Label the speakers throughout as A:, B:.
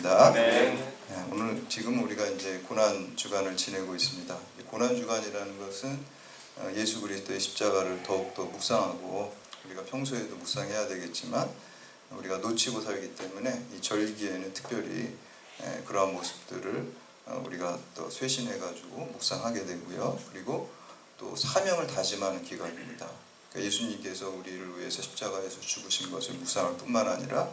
A: 말씀입니다.
B: 네.
A: 네, 오늘 지금 우리가 이제 고난 주간을 지내고 있습니다. 이 고난 주간이라는 것은 어, 예수 그리스도의 십자가를 더욱더 묵상하고 우리가 평소에도 묵상해야 되겠지만 우리가 놓치고 살기 때문에 이 절기에는 특별히 에, 그러한 모습들을 어, 우리가 또 쇄신해 가지고 묵상하게 되고요. 그리고 또 사명을 다짐하는 기간입니다. 그러니까 예수님께서 우리를 위해서 십자가에서 죽으신 것을 묵상할 뿐만 아니라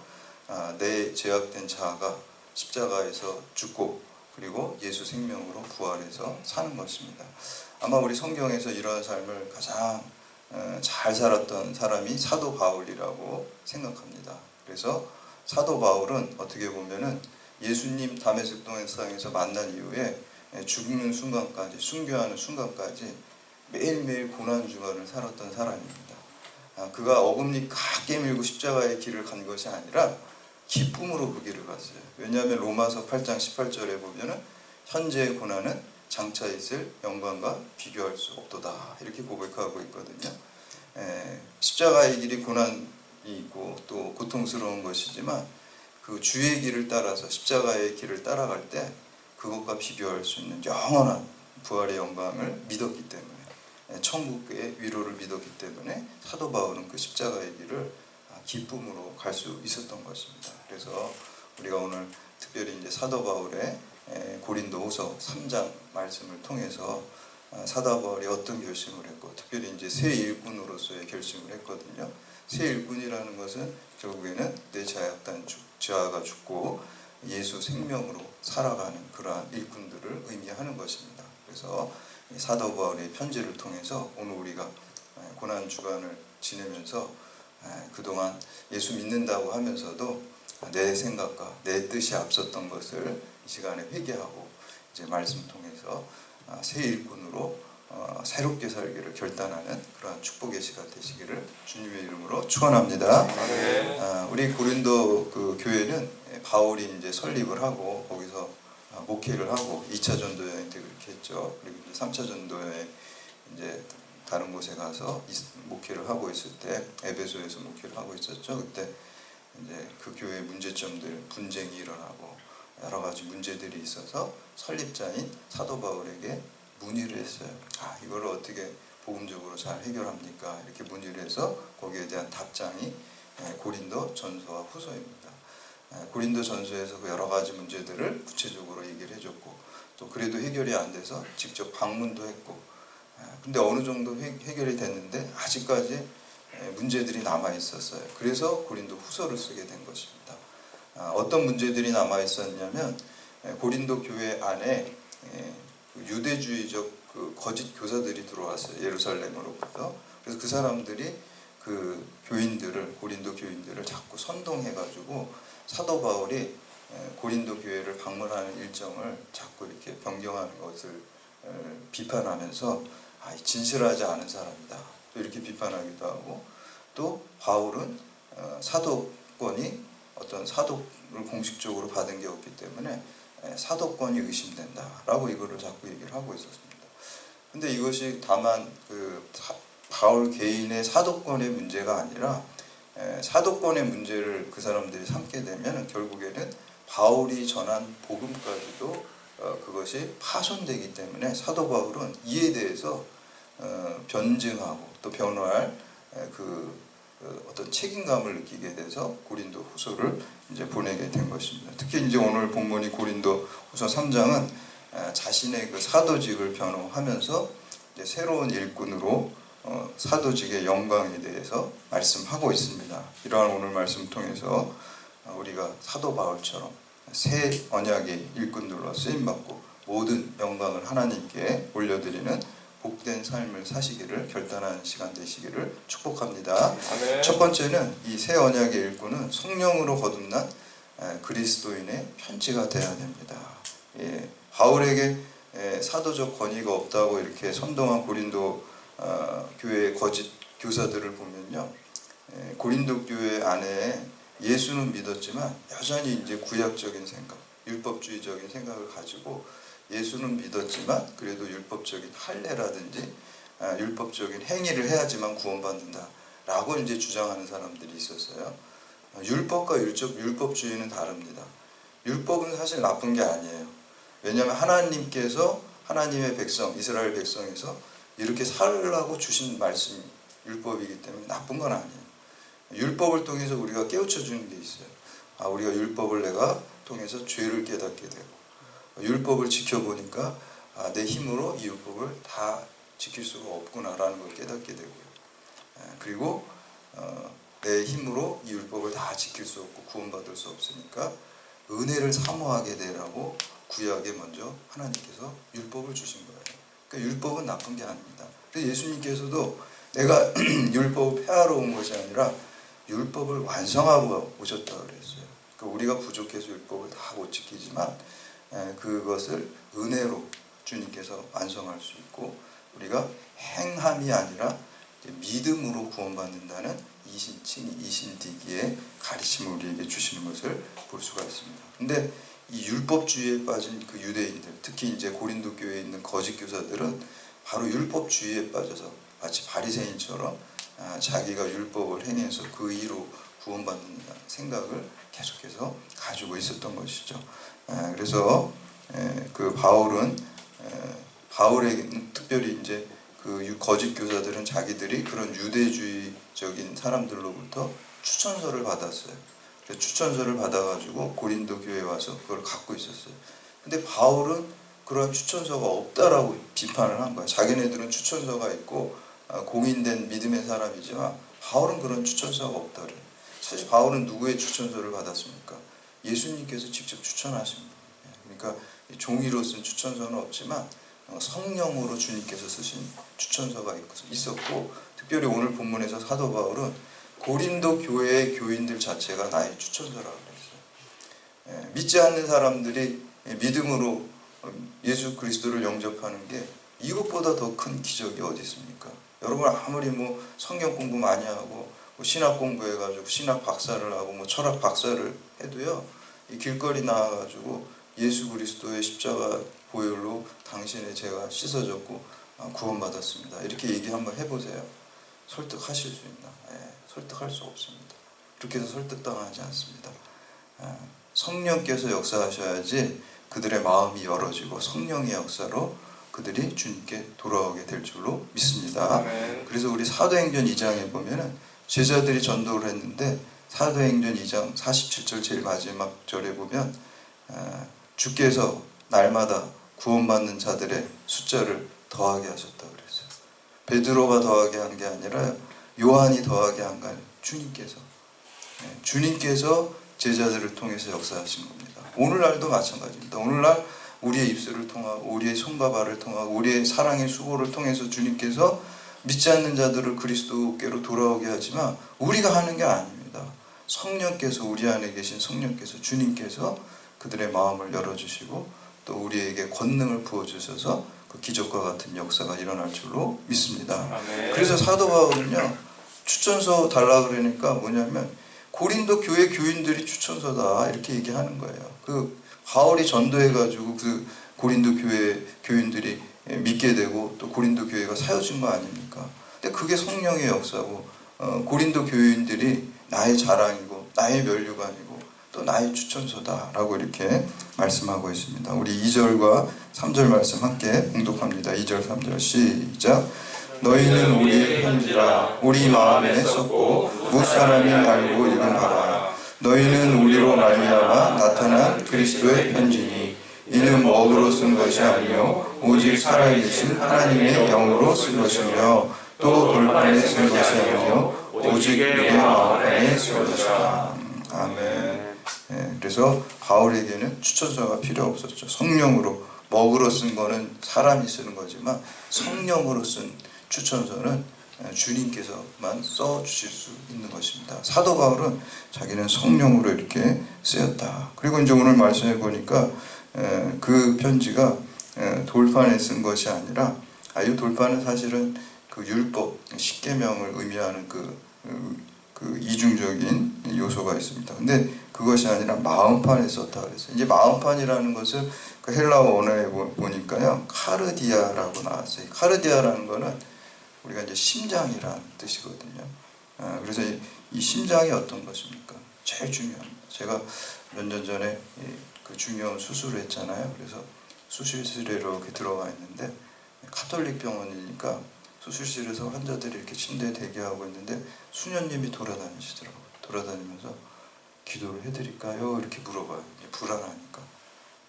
A: 아, 내 제약된 자아가 십자가에서 죽고 그리고 예수 생명으로 부활해서 사는 것입니다. 아마 우리 성경에서 이러한 삶을 가장 어, 잘 살았던 사람이 사도 바울이라고 생각합니다. 그래서 사도 바울은 어떻게 보면은 예수님 다메섹 동행상에서 만난 이후에 죽는 순간까지 순교하는 순간까지 매일매일 고난 주간을 살았던 사람입니다. 아, 그가 어금니 꽉 깨밀고 십자가의 길을 간 것이 아니라 기쁨으로 그 길을 갔어요. 왜냐하면 로마서 8장 18절에 보면은 현재의 고난은 장차 있을 영광과 비교할 수 없도다 이렇게 고백하고 있거든요. 에, 십자가의 길이 고난이 있고 또 고통스러운 것이지만 그 주의 길을 따라서 십자가의 길을 따라갈 때 그것과 비교할 수 있는 영원한 부활의 영광을 믿었기 때문에 에, 천국의 위로를 믿었기 때문에 사도 바울은 그 십자가의 길을 아, 기쁨으로 갈 수 있었던 것입니다. 그래서 우리가 오늘 특별히 이제 사도 바울의 에, 고린도후서 3장 말씀을 통해서 아, 사도 바울이 어떤 결심을 했고 특별히 이제 새 일꾼으로서의 결심을 했거든요. 새 일꾼이라는 것은 결국에는 내 자약단 자아가 죽고 예수 생명으로 살아가는 그러한 일꾼들을 의미하는 것입니다. 그래서 이 사도 바울의 편지를 통해서 오늘 우리가 고난 주간을 지내면서 그동안 예수 믿는다고 하면서도 내 생각과 내 뜻이 앞섰던 것을 이 시간에 회개하고 이제 말씀 통해서 아, 새 일꾼으로 어, 새롭게 살기를 결단하는 그러한 축복의 시간 되시기를 주님의 이름으로 축원합니다.
B: 네.
A: 아, 우리 고린도 그 교회는 바울이 이제 설립을 하고 거기서 아, 목회를 하고 2차 전도 여행 때 그렇게 했죠. 그리고 이제 3차 전도 여행 이제 다른 곳에 가서 목회를 하고 있을 때 에베소에서 목회를 하고 있었죠. 그때 이제 그 교회 문제점들 분쟁이 일어나고 여러 가지 문제들이 있어서 설립자인 사도 바울에게 문의를 했어요. 아 이걸 어떻게 복음적으로 잘 해결합니까? 이렇게 문의를 해서 거기에 대한 답장이 고린도 전서와 후서입니다. 고린도 전서에서 그 여러 가지 문제들을 구체적으로 얘기를 해줬고 또 그래도 해결이 안 돼서 직접 방문도 했고 근데 어느 정도 해결이 됐는데 아직까지 문제들이 남아 있었어요. 그래서 고린도 후서를 쓰게 된 것입니다. 아, 어떤 문제들이 남아 있었냐면 고린도 교회 안에 그 유대주의적 그 거짓 교사들이 들어왔어요. 예루살렘으로부터. 그래서 그 사람들이 그 교인들을 고린도 교인들을 자꾸 선동해 가지고 사도 바울이 고린도 교회를 방문하는 일정을 자꾸 이렇게 변경하는 것을 비판하면서 아, 진실하지 않은 사람이다. 또 이렇게 비판하기도 하고 또 바울은 어, 사도권이 어떤 사도를 공식적으로 받은 게 없기 때문에 사도권이 의심된다라고 이거를 자꾸 얘기를 하고 있었습니다. 근데 이것이 다만 그 바울 개인의 사도권의 문제가 아니라 사도권의 문제를 그 사람들이 삼게 되면 결국에는 바울이 전한 복음까지도 어, 그것이 파손되기 때문에 사도 바울은 이에 대해서 어, 변증하고 또 변화할 그 어떤 책임감을 느끼게 돼서 고린도 후서를 이제 보내게 된 것입니다. 특히 이제 오늘 본문이 고린도 후서 3장은 자신의 그 사도직을 변호하면서 새로운 일꾼으로 어, 사도직의 영광에 대해서 말씀하고 있습니다. 이러한 오늘 말씀 통해서 우리가 사도 바울처럼 새 언약의 일꾼들로 쓰임 받고 모든 영광을 하나님께 올려드리는 복된 삶을 사시기를 결단하는 시간 되시기를 축복합니다.
B: 아멘.
A: 첫 번째는 이 새 언약의 일꾼은 성령으로 거듭난 그리스도인의 편지가 되어야 됩니다. 예, 바울에게 사도적 권위가 없다고 이렇게 선동한 고린도 어, 교회 거짓 교사들을 보면요, 고린도 교회 안에 예수는 믿었지만 여전히 이제 구약적인 생각, 율법주의적인 생각을 가지고 예수는 믿었지만 그래도 율법적인 할례라든지 아, 율법적인 행위를 해야지만 구원받는다 라고 이제 주장하는 사람들이 있었어요. 율법과 율법, 율법주의는 다릅니다. 율법은 사실 나쁜 게 아니에요. 왜냐하면 하나님께서 하나님의 백성, 이스라엘 백성에서 이렇게 살라고 주신 말씀, 율법이기 때문에 나쁜 건 아니에요. 율법을 통해서 우리가 깨우쳐 주는 게 있어요. 아, 우리가 율법을 내가 통해서 죄를 깨닫게 되고, 율법을 지켜보니까 아, 내 힘으로 이 율법을 다 지킬 수가 없구나라는 걸 깨닫게 되고요. 에, 그리고 어, 내 힘으로 이 율법을 다 지킬 수 없고 구원받을 수 없으니까 은혜를 사모하게 되라고 구약에 먼저 하나님께서 율법을 주신 거예요. 그러니까 율법은 나쁜 게 아닙니다. 그래서 예수님께서도 내가 율법을 폐하러 온 것이 아니라 율법을 완성하고 오셨다 그랬어요. 그러니까 우리가 부족해서 율법을 다 못 지키지만 에, 그것을 은혜로 주님께서 완성할 수 있고 우리가 행함이 아니라 믿음으로 구원받는다는 이신칭 이신디기의 가르침을 우리에게 주시는 것을 볼 수가 있습니다. 근데 이 율법주의에 빠진 그 유대인들, 특히 이제 고린도 교회에 있는 거짓 교사들은 바로 율법주의에 빠져서 마치 바리새인처럼 아, 자기가 율법을 행해서 그 이로 구원받는 생각을 계속해서 가지고 있었던 것이죠. 아, 그래서 에, 그 바울은 에, 바울에게는 특별히 이제 그 유- 거짓 교사들은 자기들이 그런 유대주의적인 사람들로부터 추천서를 받았어요. 그래서 추천서를 받아가지고 고린도 교회에 와서 그걸 갖고 있었어요. 근데 바울은 그러한 추천서가 없다라고 비판을 한 거예요. 자기네들은 추천서가 있고 아, 공인된 믿음의 사람이지만 바울은 그런 추천서가 없다 그래요. 사실 바울은 누구의 추천서를 받았습니까? 예수님께서 직접 추천하신 분이에요. 그러니까 이 종이로 쓴 추천서는 없지만 어, 성령으로 주님께서 쓰신 추천서가 있- 있었고 특별히 오늘 본문에서 사도 바울은 고린도 교회의 교인들 자체가 나의 추천서라고 그랬어요. 예, 믿지 않는 사람들이 믿음으로 어, 예수 그리스도를 영접하는 게 이것보다 더 큰 기적이 어디 있습니까? 여러분 아무리 뭐 성경 공부 많이 하고 뭐 신학 공부해가지고 신학 박사를 하고 뭐 철학 박사를 해도요 이 길거리 나와가지고 예수 그리스도의 십자가 보혈로 당신의 죄가 씻어졌고 아, 구원받았습니다. 이렇게 얘기 한번 해보세요. 설득하실 수 있나? 예, 설득할 수 없습니다. 그렇게 해서 설득당하지 않습니다. 아, 성령께서 역사하셔야지 그들의 마음이 열어지고 성령의 역사로 그들이 주님께 돌아오게 될 줄로 믿습니다. 그래서 우리 사도행전 2장에 보면은 제자들이 전도를 했는데 사도행전 2장 47절 제일 마지막 절에 보면 아, 주께서 날마다 구원받는 자들의 숫자를 더하게 하셨다 그랬어요. 베드로가 더하게 한 게 아니라 요한이 더하게 한거 아니에요. 주님께서 네, 주님께서 제자들을 통해서 역사하신 겁니다. 오늘날도 마찬가지입니다. 오늘날 우리의 입술을 통하고 우리의 손과 발을 통하고 우리의 사랑의 수고를 통해서 주님께서 믿지 않는 자들을 그리스도께로 돌아오게 하지만 우리가 하는 게 아 닙니다. 성령께서 우리 안에 계신 성령께서 주님께서 그들의 마음을 열어주시고 또 우리에게 권능을 부어주셔서 그 기적과 같은 역사가 일어날 줄로 믿습니다. 그래서 사도 바울은요 추천서 달라 그러니까 뭐냐면 고린도 교회 교인들이 추천서다 이렇게 얘기하는 거예요. 그 바울이 전도해가지고 그 고린도 교회 교인들이 믿게 되고 또 고린도 교회가 사여진 거 아닙니까? 근데 그게 성령의 역사고 어, 고린도 교인들이 나의 자랑이고 나의 면류관이고 또 나의 추천서다라고 이렇게 말씀하고 있습니다. 우리 2절과 3절 말씀 함께 공독합니다. 2절 3절 시작. 너희는 우리의 편지라 우리 마음에 썼고 무사람이 알고 읽은 바라 너희는 우리로 말미암아 나타난 그리스도의 편지니 이는 먹으로 쓴 것이 아니요 오직 살아계신 하나님의 영으로 쓴 것이며 또 돌판에 쓴 것이 아니요 오직 내 마음에 쓴 것이라 음, 아멘 예, 그래서 바울에게는 추천서가 필요 없었죠 성령으로 먹으로 쓴 거는 사람이 쓰는 거지만 성령으로 쓴 추천서는 주님께서만 써 주실 수 있는 것입니다. 사도 바울은 자기는 성령으로 이렇게 쓰였다. 그리고 이제 오늘 말씀해 보니까 에, 그 편지가 에, 돌판에 쓴 것이 아니라 아, 이 돌판은 사실은 그 율법 십계명을 의미하는 그, 그, 그 이중적인 요소가 있습니다. 근데 그것이 아니라 마음판에 썼다 그랬어요. 이제 마음판이라는 것을 그 헬라어 언어에 보- 보니까요 카르디아라고 나왔어요. 카르디아라는 거는 우리가 이제 심장이라는 뜻이거든요. 아, 그래서 이, 이 심장이 어떤 것입니까? 제일 중요합니다. 제가 몇 년 전에 이그 중요한 수술을 했잖아요. 그래서 수술실에 이렇게 들어가 있는데 카톨릭 병원이니까 수술실에서 환자들이 이렇게 침대에 대기하고 있는데 수녀님이 돌아다니시더라고요. 돌아다니면서 기도를 해드릴까요? 이렇게 물어봐요. 불안하니까.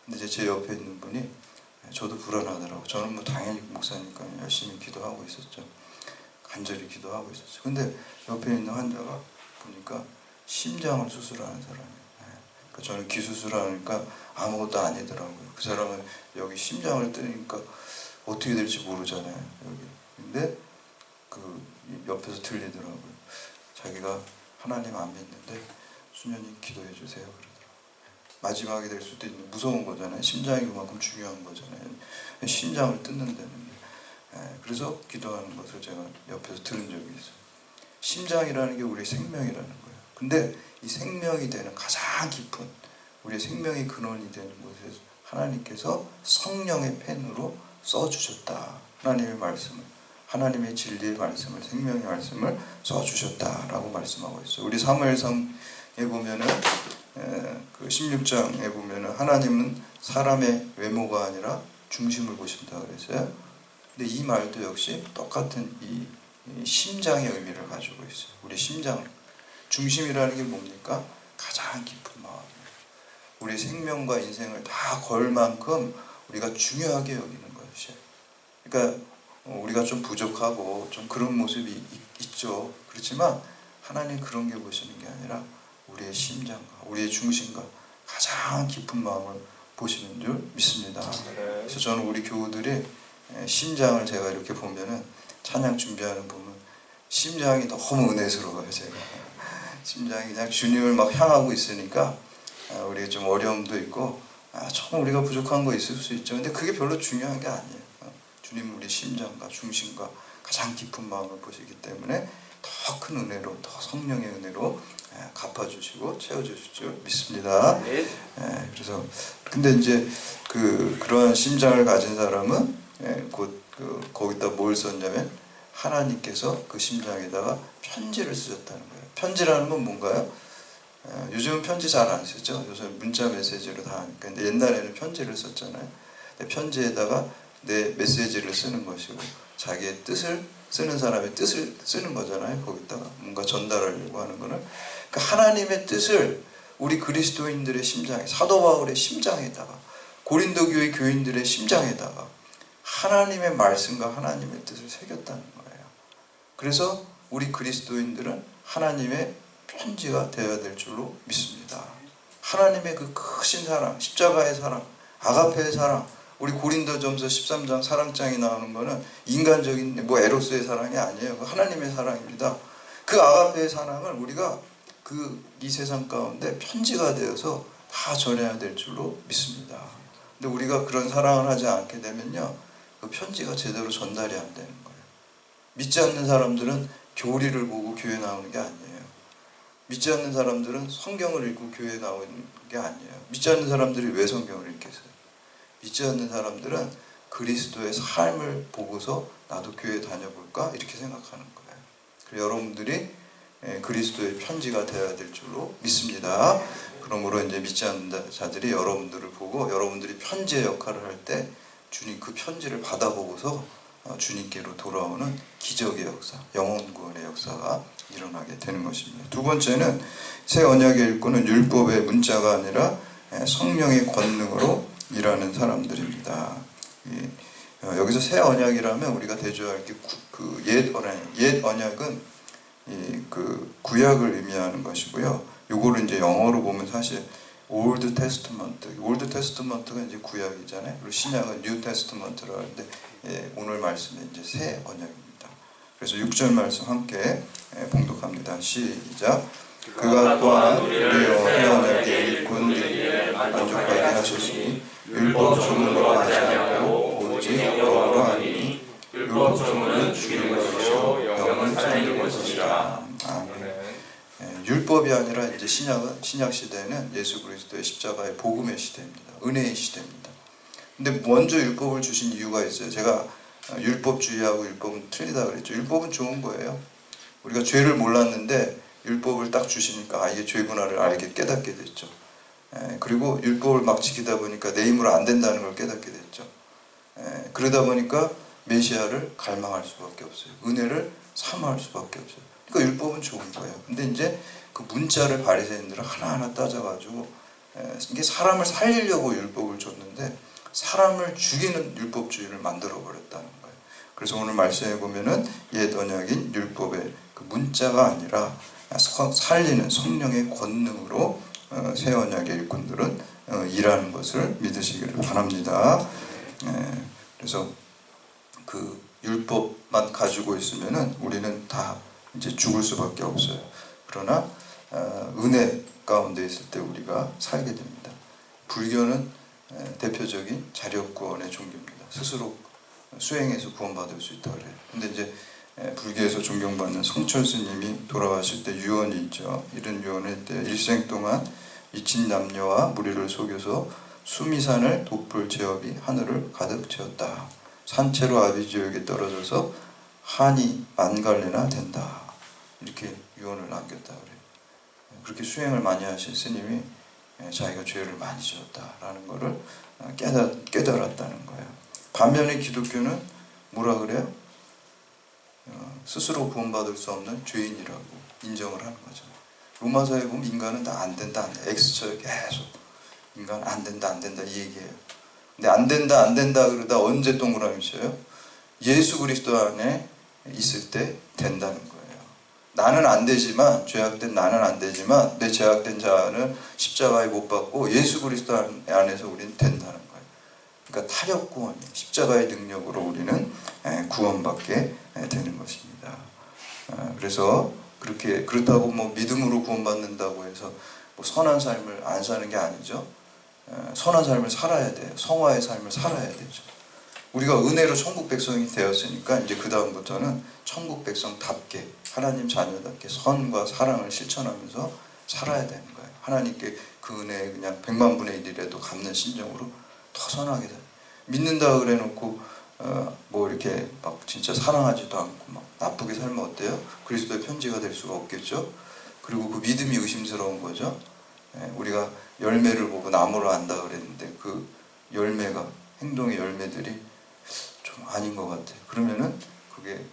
A: 근데 이제 제 옆에 있는 분이 저도 불안하더라고. 저는 뭐 당연히 목사니까 열심히 기도하고 있었죠. 간절히 기도하고 있었죠. 근데 옆에 있는 환자가 보니까 심장을 수술하는 사람이에요. 예. 그러니까 저는 기수술하니까 아무것도 아니더라고요. 그 사람은 여기 심장을 뜨니까 어떻게 될지 모르잖아요. 여기. 근데 그 옆에서 들리더라고요. 자기가 하나님 안 믿는데 수녀님 기도해 주세요. 마지막이 될 수도 있는 무서운 거잖아요. 심장이 그만큼 중요한 거잖아요. 심장을 뜯는다는 예, 그래서 기도하는 것을 제가 옆에서 들은 적이 있어요. 심장이라는 게 우리의 생명이라는 거예요. 근데 이 생명이 되는 가장 깊은 우리의 생명의 근원이 되는 곳에 하나님께서 성령의 펜으로 써주셨다. 하나님의 말씀을 하나님의 진리의 말씀을 생명의 말씀을 써주셨다라고 말씀하고 있어요. 우리 사무엘상에 보면은 에, 그 16장에 보면은 하나님은 사람의 외모가 아니라 중심을 보신다 그랬어요. 근데 이 말도 역시 똑같은 이, 이 심장의 의미를 가지고 있어요. 우리 심장 중심이라는 게 뭡니까? 가장 깊은 마음. 우리 생명과 인생을 다 걸 만큼 우리가 중요하게 여기는 것이에요. 그러니까 어, 우리가 좀 부족하고 좀 그런 모습이 있, 있죠. 그렇지만 하나님 그런 게 보시는 게 아니라 우리의 심장과 우리의 중심과 가장 깊은 마음을 보시는 줄 믿습니다. 그래서 저는 우리 교우들의 에, 심장을 제가 이렇게 보면은 찬양 준비하는 보면 심장이 너무 은혜스러워요. 제가 심장이 그냥 주님을 막 향하고 있으니까 아, 우리가 좀 어려움도 있고 아, 조금 우리가 부족한 거 있을 수 있죠. 근데 그게 별로 중요한 게 아니에요. 어, 주님 우리 심장과 중심과 가장 깊은 마음을 보시기 때문에 더 큰 은혜로 더 성령의 은혜로 예, 갚아주시고 채워주실 줄 믿습니다.
B: 네.
A: 예, 그래서 근데 이제 그 그러한 심장을 가진 사람은 예, 곧 그 거기다 뭘 썼냐면 하나님께서 그 심장에다가 편지를 쓰셨다는 거예요. 편지라는 건 뭔가요? 예, 요즘은 편지 잘 안 쓰죠. 요즘 문자 메시지로 다 하니까. 근데 옛날에는 편지를 썼잖아요. 근데 편지에다가 내 메시지를 쓰는 것이고 자기의 뜻을 쓰는 사람의 뜻을 쓰는 거잖아요. 거기다가 뭔가 전달하려고 하는 거는 그러니까 하나님의 뜻을 우리 그리스도인들의 심장에 사도 바울의 심장에다가 고린도 교회 교인들의 심장에다가 하나님의 말씀과 하나님의 뜻을 새겼다는 거예요. 그래서 우리 그리스도인들은 하나님의 편지가 되어야 될 줄로 믿습니다. 하나님의 그 크신 사랑, 십자가의 사랑, 아가페의 사랑, 우리 고린도전서 13장 사랑장이 나오는 거는 인간적인 뭐 에로스의 사랑이 아니에요. 그 하나님의 사랑입니다. 그 아가페의 사랑을 우리가 그 이 세상 가운데 편지가 되어서 다 전해야 될 줄로 믿습니다. 근데 우리가 그런 사랑을 하지 않게 되면요. 그 편지가 제대로 전달이 안 되는 거예요. 믿지 않는 사람들은 교리를 보고 교회 나오는 게 아니에요. 믿지 않는 사람들은 성경을 읽고 교회 나오는 게 아니에요. 믿지 않는 사람들이 왜 성경을 읽겠어요? 믿지 않는 사람들은 그리스도의 삶을 보고서 나도 교회 다녀볼까 이렇게 생각하는 거예요. 그래서 여러분들이 예, 그리스도의 편지가 되어야 될 줄로 믿습니다. 그러므로 이제 믿지 않는 자들이 여러분들을 보고 여러분들이 편지의 역할을 할 때 주님 그 편지를 받아보고서 어, 주님께로 돌아오는 기적의 역사, 영혼 구원의 역사가 일어나게 되는 것입니다. 두 번째는 새 언약의 일꾼은 율법의 문자가 아니라 예, 성령의 권능으로 일하는 사람들입니다. 예, 어, 여기서 새 언약이라면 우리가 대조할 게그옛 언약, 옛 언약은 이 그 구약을 의미하는 것이고요. 요거를 이제 영어로 보면 사실 올드 테스트먼트, 올드 테스트먼트가 이제 구약이잖아요. 그리고 신약은 뉴 테스트먼트라고 하는데 예, 오늘 말씀은 이제 새 언약입니다. 그래서 6절 말씀 함께 예, 봉독합니다. 시작. 그가 또한 우리의 새 언약의 일꾼들에게 만족하게 하셨으니 율법 조문으로 하지 않고 오직 영으로 하니 율법 조문은 죽이는 것이요 영은 살리는 것이라. 아멘. 예, 율법이 아니라 이제 신약은 신약 시대는 예수 그리스도의 십자가의 복음의 시대입니다. 은혜의 시대입니다. 근데 먼저 율법을 주신 이유가 있어요. 제가 어, 율법주의하고 율법은 틀리다 그랬죠. 율법은 좋은 거예요. 우리가 죄를 몰랐는데 율법을 딱 주시니까 아 이게 죄구나를 알게 깨닫게 됐죠. 에, 그리고 율법을 막 지키다 보니까 내 힘으로 안 된다는 걸 깨닫게 됐죠. 에, 그러다 보니까 메시아를 갈망할 수밖에 없어요. 은혜를 사모할 수밖에 없어요. 그러니까 율법은 좋은 거예요. 근데 이제 그 문자를 바리새인들은 하나하나 따져가지고 에, 이게 사람을 살리려고 율법을 줬는데 사람을 죽이는 율법주의를 만들어 버렸다는 거예요. 그래서 오늘 말씀해 보면은 옛 언약인 율법의 그 문자가 아니라 서- 살리는 성령의 권능으로 어, 새 언약의 일꾼들은 어, 일하는 것을 믿으시기를 바랍니다. 예, 그래서 그 율법만 가지고 있으면은 우리는 다 이제 죽을 수밖에 없어요. 그러나 어, 은혜 가운데 있을 때 우리가 살게 됩니다. 불교는 에, 대표적인 자력 구원의 종교입니다. 스스로 수행해서 구원받을 수 있다 그래요. 근데 이제 에, 불교에서 존경받는 성철 스님이 돌아가실 때 유언이 있죠. 이런 유언을 때 일생 동안 미친 남녀와 무리를 속여서 수미산을 돋볼 제업이 하늘을 가득 채웠다. 산채로 아비지옥에 떨어져서 한이 만갈래나 된다. 이렇게 유언을 남겼다 그래요. 그렇게 수행을 많이 하신 스님이 예, 자기가 죄를 많이 지었다라는 것을 어, 깨달, 깨달았다는 거예요. 반면에 기독교는 뭐라 그래요? 어, 스스로 구원받을 수 없는 죄인이라고 인정을 하는 거죠. 로마서에 보면 인간은 다 안 된다, 안 된다. X처럼 계속 인간 안 된다, 안 된다 이 얘기예요. 근데 안 된다, 안 된다 그러다 언제 동그라미 쳐요? 예수 그리스도 안에 있을 때 된다는 거예요. 나는 안 되지만 죄악된 나는 안 되지만 내 죄악된 자는 십자가에 못 박고 예수 그리스도 안- 안에서 우리는 된다는 거예요. 그러니까 타력 구원, 십자가의 능력으로 우리는 에, 구원받게 에, 되는 것입니다. 아, 그래서 그렇게 그렇다고 뭐 믿음으로 구원받는다고 해서 뭐 선한 삶을 안 사는 게 아니죠. 에, 선한 삶을 살아야 돼요. 성화의 삶을 살아야 되죠. 우리가 은혜로 천국 백성이 되었으니까 이제 그 다음부터는 천국 백성답게 하나님 자녀답게 선과 사랑을 실천하면서 살아야 되는 거예요. 하나님께 그 은혜 그냥 백만 분의 일이라도 갚는 심정으로 더 선하게 돼. 믿는다 그래 놓고 어, 뭐 이렇게 막 진짜 사랑하지도 않고 막 나쁘게 살면 어때요? 그리스도의 편지가 될 수가 없겠죠. 그리고 그 믿음이 의심스러운 거죠. 예, 우리가 열매를 보고 나무를 안다 그랬는데 그 열매가 행동의 열매들이 좀 아닌 것 같아. 그러면은 그게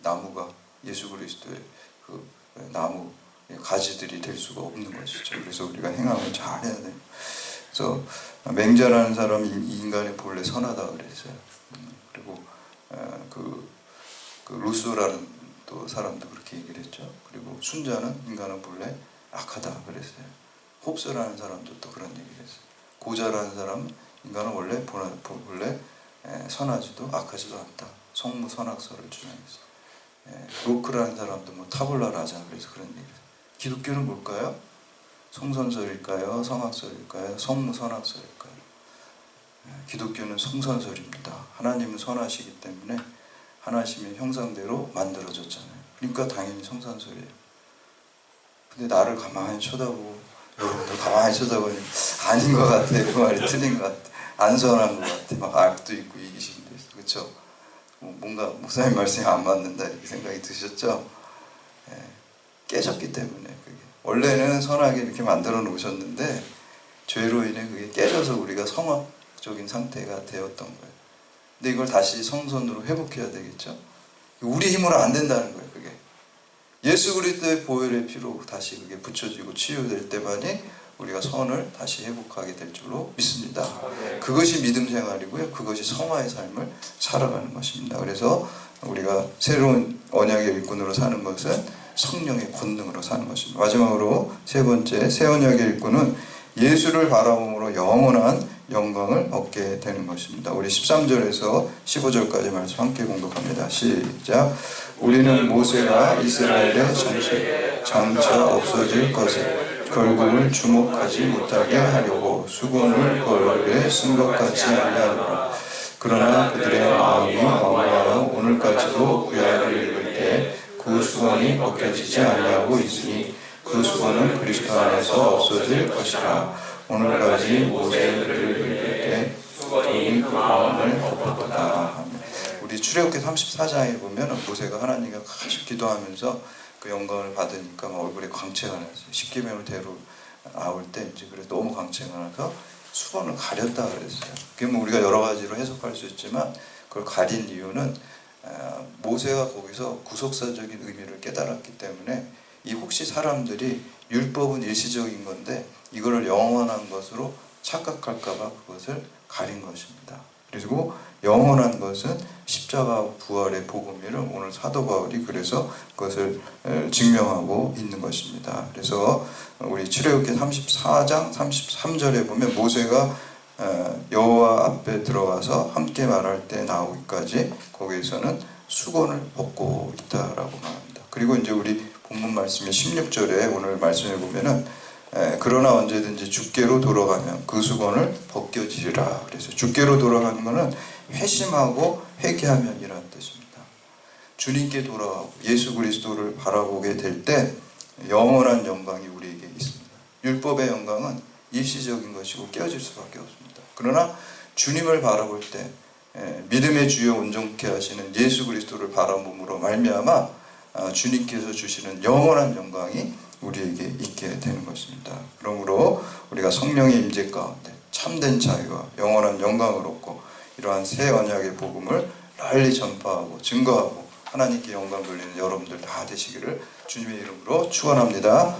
A: 나무가 예수 그리스도의 그 나무 가지들이 될 수가 없는 것이죠. 그래서 우리가 행함을 잘 해야 돼요. 그래서 맹자라는 사람이 이 인간의 본래 선하다 그랬어요. 음, 그리고 어, 그, 그 루스라는 또 사람도 그렇게 얘기를 했죠. 그리고 순자는 인간은 본래 악하다 그랬어요. 홉스라는 사람도 또 그런 얘기를 했어요. 고자라는 사람은 인간은 원래 본- 본래 에, 선하지도 악하지도 않다. 성무 선악설을 주장했어. 예, 로크라는 사람도 뭐 타블라 라자 그래서 그런 얘기를 해요. 기독교는 뭘까요? 성선설일까요? 성악설일까요? 성무 선악설일까요? 예, 기독교는 성선설입니다. 하나님은 선하시기 때문에 하나님의 형상대로 만들어졌잖아요. 그러니까 당연히 성선설이에요. 근데 나를 가만히 쳐다보고 여러분들 가만히 쳐다보니 아닌 것 같아. 그 말이 틀린 것 같아. 안 선한 것 같아. 막 악도 있고 이기심도 있어. 그렇죠? 뭐 뭔가 목사님 말씀이 안 맞는다 이렇게 생각이 드셨죠? 예, 깨졌기 때문에 원래는 선하게 이렇게 만들어 놓으셨는데 죄로 인해 그게 깨져서 우리가 성악적인 상태가 되었던 거예요. 근데 이걸 다시 성선으로 회복해야 되겠죠? 우리 힘으로 안 된다는 거예요. 그게 예수 그리스도의 보혈의 피로 다시 그게 붙여지고 치유될 때만이 우리가 선을 다시 회복하게 될 줄로 믿습니다. 그것이 믿음 생활이고요. 그것이 성화의 삶을 살아가는 것입니다. 그래서 우리가 새로운 언약의 일꾼으로 사는 것은 성령의 권능으로 사는 것입니다. 마지막으로 세 번째 새 언약의 일꾼은 예수를 바라봄으로 영원한 영광을 얻게 되는 것입니다. 우리 13절에서 15절까지 말씀 함께 공독합니다. 시작. 우리는 모세가 이스라엘의 정책 장차 없어질 것에 결국을 주목하지 못하게 하려고 수건을 거울에 쓴것 같지 아니하노라. 그러나 그들의 마음이 멍하여 오늘까지도 구약을 읽을 때 그 수건이 벗겨지지 아니하고 있으니 그 수건은 그리스도 안에서 없어질 것이라. 오늘까지 모세를 읽을 때 수건이 그 마음을 덮었다. 우리 출애굽기 34장에 보면 모세가 하나님과 같이 기도하면서 그 영광을 받으니까 막 얼굴에 광채가 났어요. 십계명을 대로 나올 때 이제 그래 너무 강체하서 수건을 가렸다 그랬어요. 그게 뭐 우리가 여러 가지로 해석할 수 있지만 그걸 가린 이유는 아, 모세가 거기서 구속사적인 의미를 깨달았기 때문에 이 혹시 사람들이 율법은 일시적인 건데 이거를 영원한 것으로 착각할까봐 그것을 가린 것입니다. 그리고 영원한 것은 십자가 부활의 복음이를 오늘 사도 바울이 그래서 그것을 에, 증명하고 있는 것입니다. 그래서 우리 출애굽기 34장 33절에 보면 모세가 에, 여호와 앞에 들어가서 함께 말할 때 나오기까지 거기에서는 수건을 벗고 있다라고 말합니다. 그리고 이제 우리 본문 말씀의 16절에 오늘 말씀해 보면은 에, 그러나 언제든지 주께로 돌아가면 그 수건을 벗겨지리라. 그래서 주께로 돌아가는 것은 회심하고 회개하면이라는 뜻입니다. 주님께 돌아가고 예수 그리스도를 바라보게 될 때 영원한 영광이 우리에게 있습니다. 율법의 영광은 일시적인 것이고 깨어질 수밖에 없습니다. 그러나 주님을 바라볼 때 에, 믿음의 주요 온전케 하시는 예수 그리스도를 바라봄으로 말미암아 아, 주님께서 주시는 영원한 영광이 우리에게 있게 되는 것입니다. 그러므로 우리가 성령의 임재 가운데 참된 자유와 영원한 영광을 얻고 이러한 새 언약의 복음을 널리 전파하고 증거하고 하나님께 영광 돌리는 여러분들 다 되시기를 주님의 이름으로 축원합니다.